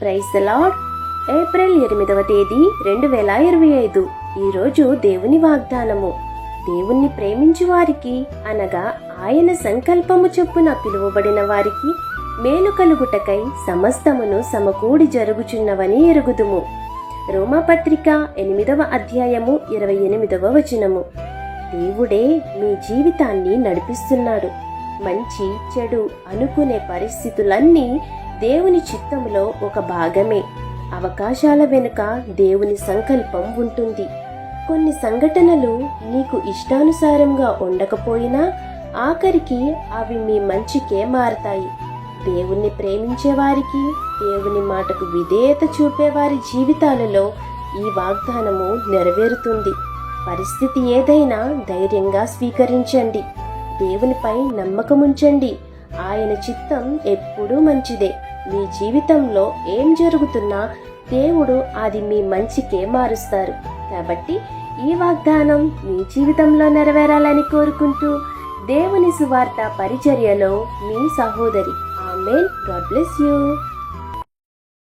Praise lord. April ఎనిమిదవ తేదీ రెండు వేల ఇరవై ఐదు. ఈరోజు దేవుని వాగ్దానము. దేవుణ్ణి ప్రేమించు వారికి అనగా ఆయన సంకల్పము చొప్పున పిలువబడిన వారికి మేలు కలుగుటకై సమస్తమును సమకూడి జరుగుచున్నవని ఎరుగుదుము. రోమాపత్రిక ఎనిమిదవ అధ్యాయము ఇరవై ఎనిమిదవ వచనము. దేవుడే మీ జీవితాన్ని నడిపిస్తున్నాడు. మంచి చెడు అనుకునే పరిస్థితులన్నీ దేవుని చిత్తంలో ఒక భాగమే. అవకాశాల వెనుక దేవుని సంకల్పం ఉంటుంది. కొన్ని సంఘటనలు నీకు ఇష్టానుసారంగా ఉండకపోయినా ఆఖరికి అవి మీ మంచికే మారతాయి. దేవుణ్ణి ప్రేమించే వారికి దేవుని మాటకు విధేయత చూపేవారి జీవితాలలో ఈ వాగ్దానము నెరవేరుతుంది. పరిస్థితి ఏదైనా ధైర్యంగా స్వీకరించండి. దేవునిపై నమ్మకముంచండి. ఆయన చిత్తం ఎప్పుడూ మంచిదే. మీ జీవితంలో ఏం జరుగుతున్నా దేవుడు అది మీ మంచికే మారుస్తారు. కాబట్టి ఈ వాగ్దానం మీ జీవితంలో నెరవేరాలని కోరుకుంటూ దేవుని సువార్త పరిచర్యలో మీ సహోదరి. ఆమెన్. God bless you.